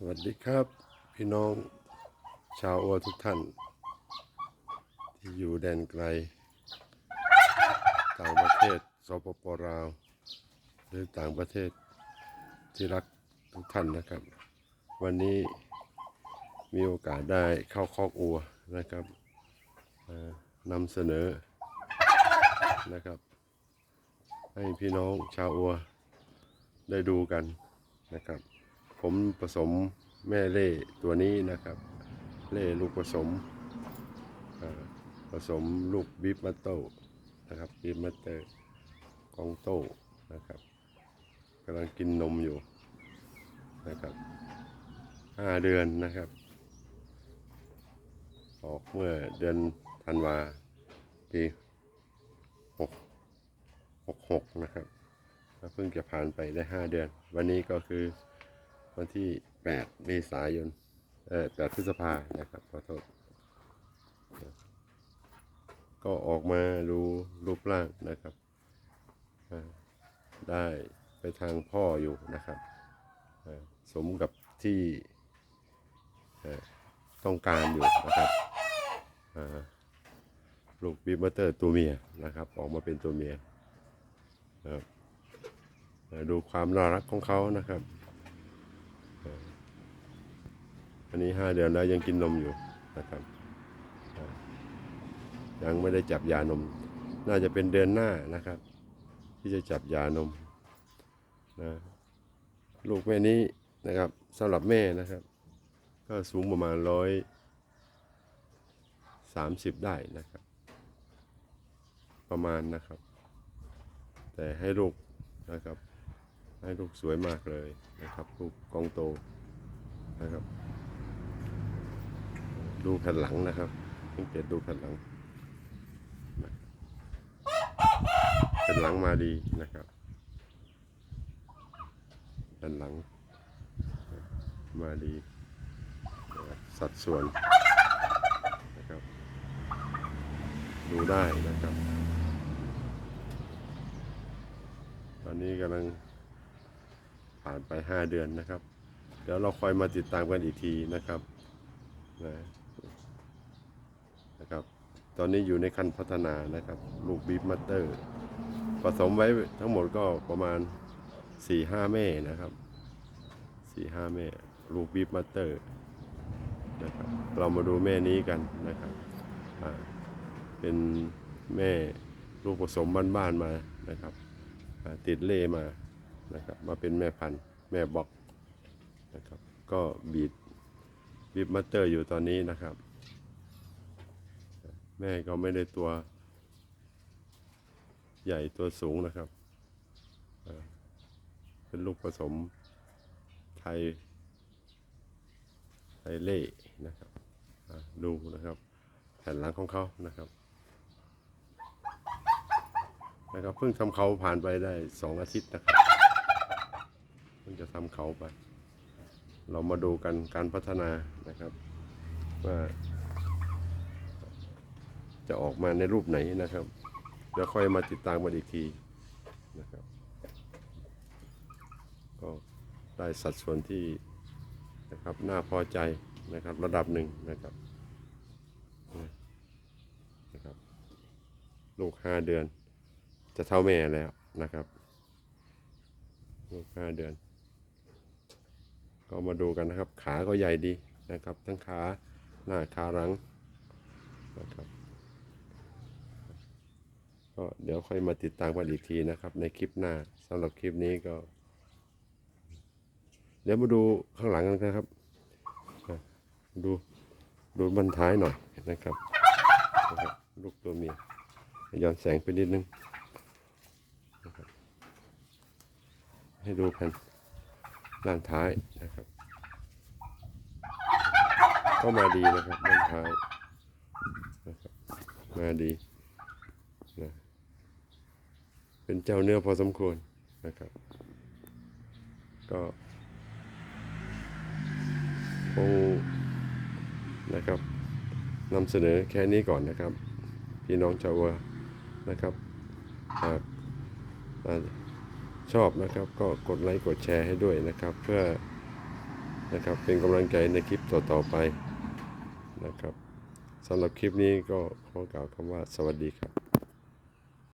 สวัสดีครับ พี่น้องชาวอัวทุกท่าน ที่อยู่แดนไกล ต่างประเทศสปปลาว หรือต่างประเทศที่รักทุกท่านนะครับ วันนี้มีโอกาสได้เข้าคอกอัวนะครับนำเสนอนะครับ ให้พี่น้องชาวอัวได้ดูกันนะครับ ผมผสมแม่เล่ตัวนี้นะครับ เล่ลูกผสมผสมลูกบีบมัตโต้นะครับบีบมัตเตอร์กองโต้นะครับกำลังกินนมอยู่นะครับห้าเดือนนะครับ ออกเมื่อเดือนธันวาปีหกหกหกนะครับเพิ่งจะผ่านไปได้ห้าเดือน วันนี้ก็คือ วันที่ 8 เมษายน เอ่อ 8 พฤษภานะครับ ขอโทษ ก็ออกมาดูรูปร่างนะครับ ได้ไปทางพ่ออยู่นะครับ สมกับที่ต้องการอยู่นะครับลูกบีบเตอร์ตัวเมียนะครับ ออกมาเป็นตัวเมียครับดูความน่ารักของเขานะครับ อันนี้ห้าเดือนแล้วยังกินนมอยู่นะครับ ยังไม่ได้จับยานม น่าจะเป็นเดือนหน้านะครับ ที่จะจับยานมนะลูกแม่นี้นะครับสำหรับแม่นะครับ ก็สูงประมาณร้อยสามสิบได้นะครับ ประมาณนะครับ แต่ให้ลูกนะครับ ให้ลูกสวยมากเลยนะครับลูกกองโตนะครับ ดูแผ่นหลังนะครับสังเกตดูแผ่นหลังแผ่นหลังมาดีนะครับแผ่นหลัง มาดี สัดส่วนนะครับ ดูได้นะครับ ตอนนี้กำลังผ่านไป 5 เดือนนะครับ เดี๋ยวเราคอยมาติดตามกันอีกทีนะครับนะ นะครับ ตอนนี้อยู่ในขั้นพัฒนานะครับ ลูกบีฟมัตเตอร์ ผสมไว้ทั้งหมดก็ประมาณ 4-5 แม่นะครับ 4-5 แม่ ลูกบีฟมัตเตอร์นะครับเรามาดูแม่นี้กันนะครับ เป็นแม่ลูกผสมบ้านๆมานะครับ ติดเล่มานะครับ มาเป็นแม่พันธุ์แม่บล็อกนะครับ ก็บีดบิบมัตเตอร์อยู่ตอนนี้นะครับ แม่ก็ไม่ได้ตัวใหญ่ตัวสูงนะครับ เป็นลูกผสมไทย ไทยเล่นะครับ ดูนะครับแผ่นหลังของเขานะครับนะครับเพิ่งทำเขาผ่านไปได้สองอาทิตย์นะครับเพิ่งจะทำเขาไป เรามาดูกันการพัฒนานะครับว่า จะออกมาในรูปไหนนะครับเดี๋ยวค่อยมาติดตามกันอีกทีนะครับ ก็ได้สัดส่วนที่นะครับน่าพอใจนะครับระดับหนึ่งนะครับนะครับ ลูกห้าเดือน จะเท่าแม่แล้วนะครับ ลูกห้าเดือน ก็มาดูกันนะครับ ขาก็ใหญ่ดีนะครับ ทั้งขาหน้าขาหลังนะครับ ก็เดี๋ยวค่อยมาติดตามกันอีกทีนะครับ ในคลิปหน้าสำหรับคลิปนี้ก็ เดี๋ยวมาดูข้างหลังกันนะครับ ดูดูบันท้ายหน่อยนะครับนะรบลูกตัวเมียย้อนแสงไปนิดนึงนะให้ดูแผ่นด้านท้ายนะครับก็มาดีนะครับด้านท้ายนะครับมาดีนะ เป็นเจ้าเนื้อพอสมควรนะครับ ก็คงนะครับนำเสนอแค่นี้ก่อนนะครับ พี่น้องชาววานะครับหากชอบนะครับก็กดไลค์กดแชร์ให้ด้วยนะครับ เพื่อนะครับเป็นกำลังใจในคลิปต่อๆไปนะครับสำหรับคลิปนี้ก็ขอกล่าวคำว่าสวัสดีครับ